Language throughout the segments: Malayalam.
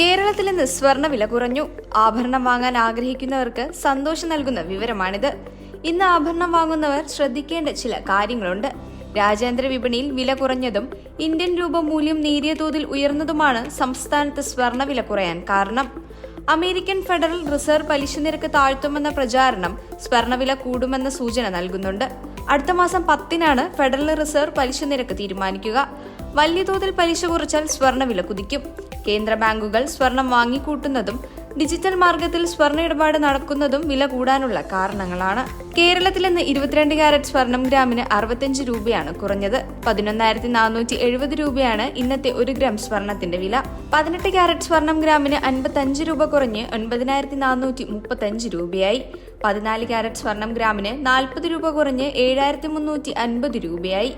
കേരളത്തിൽ ഇന്ന് സ്വർണവില കുറഞ്ഞു. ആഭരണം വാങ്ങാൻ ആഗ്രഹിക്കുന്നവർക്ക് സന്തോഷം നൽകുന്ന വിവരമാണിത്. ഇന്ന് ആഭരണം വാങ്ങുന്നവർ ശ്രദ്ധിക്കേണ്ട ചില കാര്യങ്ങളുണ്ട്. രാജ്യാന്തര വിപണിയിൽ വില കുറഞ്ഞതും ഇന്ത്യൻ രൂപ മൂല്യം നേരിയ തോതിൽ ഉയർന്നതുമാണ് സംസ്ഥാനത്ത് സ്വർണവില കുറയാൻ കാരണം. അമേരിക്കൻ ഫെഡറൽ റിസർവ് പലിശ നിരക്ക് താഴ്ത്തുമെന്ന പ്രചാരണം സ്വർണവില കൂടുമെന്ന സൂചന നൽകുന്നുണ്ട്. അടുത്ത മാസം പത്തിനാണ് ഫെഡറൽ റിസർവ് പലിശ നിരക്ക് തീരുമാനിക്കുക. വലിയ തോതിൽ പലിശ കുറച്ചാൽ സ്വർണവില കുതിക്കും. കേന്ദ്ര ബാങ്കുകൾ സ്വർണം വാങ്ങിക്കൂട്ടുന്നതും ഡിജിറ്റൽ മാർഗത്തിൽ സ്വർണ ഇടപാട് നടക്കുന്നതും വില കൂടാനുള്ള കാരണങ്ങളാണ്. കേരളത്തിൽ ഇന്ന് ഇരുപത്തിരണ്ട് ക്യാരറ്റ് സ്വർണം ഗ്രാമിന് അറുപത്തഞ്ച് രൂപയാണ് കുറഞ്ഞത്. പതിനൊന്നായിരത്തി നാനൂറ്റി എഴുപത് രൂപയാണ് ഇന്നത്തെ ഒരു ഗ്രാം സ്വർണത്തിന്റെ വില. പതിനെട്ട് കാരറ്റ് സ്വർണം ഗ്രാമിന് അൻപത്തഞ്ച് രൂപ കുറഞ്ഞ് ഒൻപതിനായിരത്തി നാനൂറ്റി മുപ്പത്തഞ്ച് രൂപയായി. പതിനാല് കാരറ്റ് സ്വർണം ഗ്രാമിന് നാൽപ്പത് രൂപ കുറഞ്ഞ് ഏഴായിരത്തി മുന്നൂറ്റി അൻപത് രൂപയായി.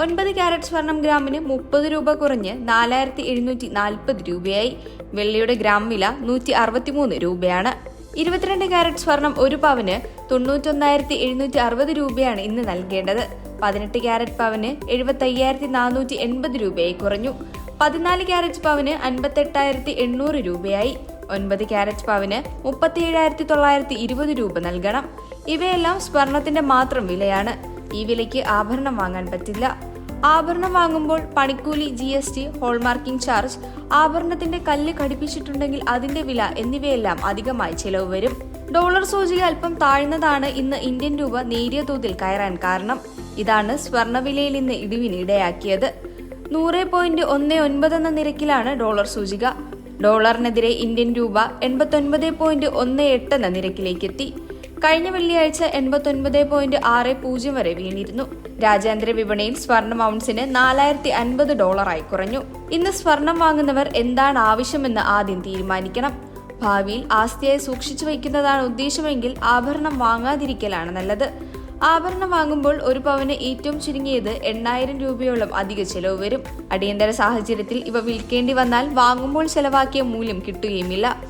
ഒൻപത് ക്യാരറ്റ് സ്വർണം ഗ്രാമിന് മുപ്പത് രൂപ കുറഞ്ഞ് നാലായിരത്തി എഴുന്നൂറ്റി നാൽപ്പത് രൂപയായി. വെള്ളിയുടെ ഗ്രാം വില നൂറ്റി അറുപത്തിമൂന്ന് രൂപയാണ്. ഇരുപത്തിരണ്ട് ക്യാരറ്റ് സ്വർണം ഒരു പവന് തൊണ്ണൂറ്റൊന്നായിരത്തി എഴുന്നൂറ്റി അറുപത് രൂപയാണ് ഇന്ന് നൽകേണ്ടത്. പതിനെട്ട് ക്യാരറ്റ് പവന് എഴുപത്തി അയ്യായിരത്തി നാനൂറ്റി എൺപത് രൂപയായി കുറഞ്ഞു. പതിനാല് ക്യാരറ്റ് പവന് അൻപത്തെട്ടായിരത്തി എണ്ണൂറ് രൂപയായി. ഒൻപത് ക്യാരറ്റ് പവന് മുപ്പത്തി ഏഴായിരത്തി തൊള്ളായിരത്തി ഇരുപത് രൂപ നൽകണം. ഇവയെല്ലാം സ്വർണത്തിന്റെ മാത്രം വിലയാണ്. ഈ വിലയ്ക്ക് ആഭരണം വാങ്ങാൻ പറ്റില്ല. ആഭരണം വാങ്ങുമ്പോൾ പണിക്കൂലി G S T hallmarking charge ആഭരണത്തിന്റെ കല്ല് ഘടിപ്പിച്ചിട്ടുണ്ടെങ്കിൽ അതിന്റെ വില എന്നിവയെല്ലാം അധികമായി ചിലവ് വരും. ഡോളർ സൂചിക അല്പം താഴ്ന്നതാണ് ഇന്ന് ഇന്ത്യൻ രൂപ നേരിയ തോതിൽ കയറാൻ കാരണം. ഇതാണ് സ്വർണവിലയിൽ ഇന്ന് ഇടിവിന് ഇടയാക്കിയത്. നൂറ് പോയിന്റ് ഒന്ന് ഒൻപത് എന്ന നിരക്കിലാണ് ഡോളർ സൂചിക. ഡോളറിനെതിരെ ഇന്ത്യൻ രൂപ എൺപത്തൊൻപത് പോയിന്റ് ഒന്ന് എട്ട് എന്ന നിരക്കിലേക്ക് എത്തി കഴിഞ്ഞ വെള്ളിയാഴ്ച എൺപത്തൊൻപത് പോയിന്റ് ആറ് പൂജ്യം വരെ വീണിരുന്നു. രാജ്യാന്തര വിപണിയിൽ സ്വർണം ഔൺസിന് നാലായിരത്തി അൻപത് ഡോളറായി കുറഞ്ഞു. ഇന്ന് സ്വർണം വാങ്ങുന്നവർ എന്താണ് ആവശ്യമെന്ന് ആദ്യം തീരുമാനിക്കണം. ഭാവിയിൽ ആസ്തിയായി സൂക്ഷിച്ചു വയ്ക്കുന്നതാണ് ഉദ്ദേശമെങ്കിൽ ആഭരണം വാങ്ങാതിരിക്കലാണ് നല്ലത്. ആഭരണം വാങ്ങുമ്പോൾ ഒരു പവന് ഏറ്റവും ചുരുങ്ങിയത് എണ്ണായിരം രൂപയോളം അധിക ചെലവ് വരും. അടിയന്തര സാഹചര്യത്തിൽ ഇവ വിൽക്കേണ്ടി വന്നാൽ വാങ്ങുമ്പോൾ ചെലവാക്കിയ മൂല്യം കിട്ടുകയുമില്ല.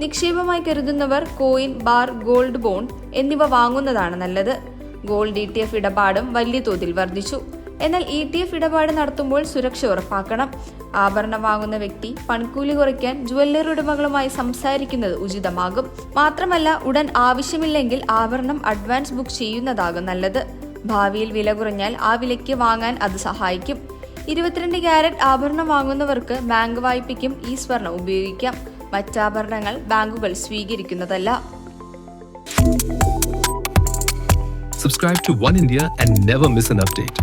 നിക്ഷേപമായി കരുതുന്നവർ കോയിൻ ബാർ ഗോൾഡ് ബോണ്ട് എന്നിവ വാങ്ങുന്നതാണ് നല്ലത്. ഗോൾഡ് ഇ ടി എഫ് ഇടപാടും വലിയ തോതിൽ വർദ്ധിച്ചു. എന്നാൽ ഇ ടി എഫ് ഇടപാട് നടത്തുമ്പോൾ സുരക്ഷ ഉറപ്പാക്കണം. ആഭരണം വാങ്ങുന്ന വ്യക്തി പണിക്കൂലി കുറയ്ക്കാൻ ജുവല്ലറി ഉടമകളുമായി സംസാരിക്കുന്നത് ഉചിതമാകും. മാത്രമല്ല ഉടൻ ആവശ്യമില്ലെങ്കിൽ ആഭരണം അഡ്വാൻസ് ബുക്ക് ചെയ്യുന്നതാകും നല്ലത്. ഭാവിയിൽ വില കുറഞ്ഞാൽ ആ വിലയ്ക്ക് വാങ്ങാൻ അത് സഹായിക്കും. ഇരുപത്തിരണ്ട് ക്യാരറ്റ് ആഭരണം വാങ്ങുന്നവർക്ക് ബാങ്ക് വായ്പയ്ക്കും ഈ സ്വർണം ഉപയോഗിക്കാം. മറ്റാഭരണങ്ങൾ ബാങ്കുകൾ സ്വീകരിക്കുന്നതല്ല. Subscribe to One India and never miss an update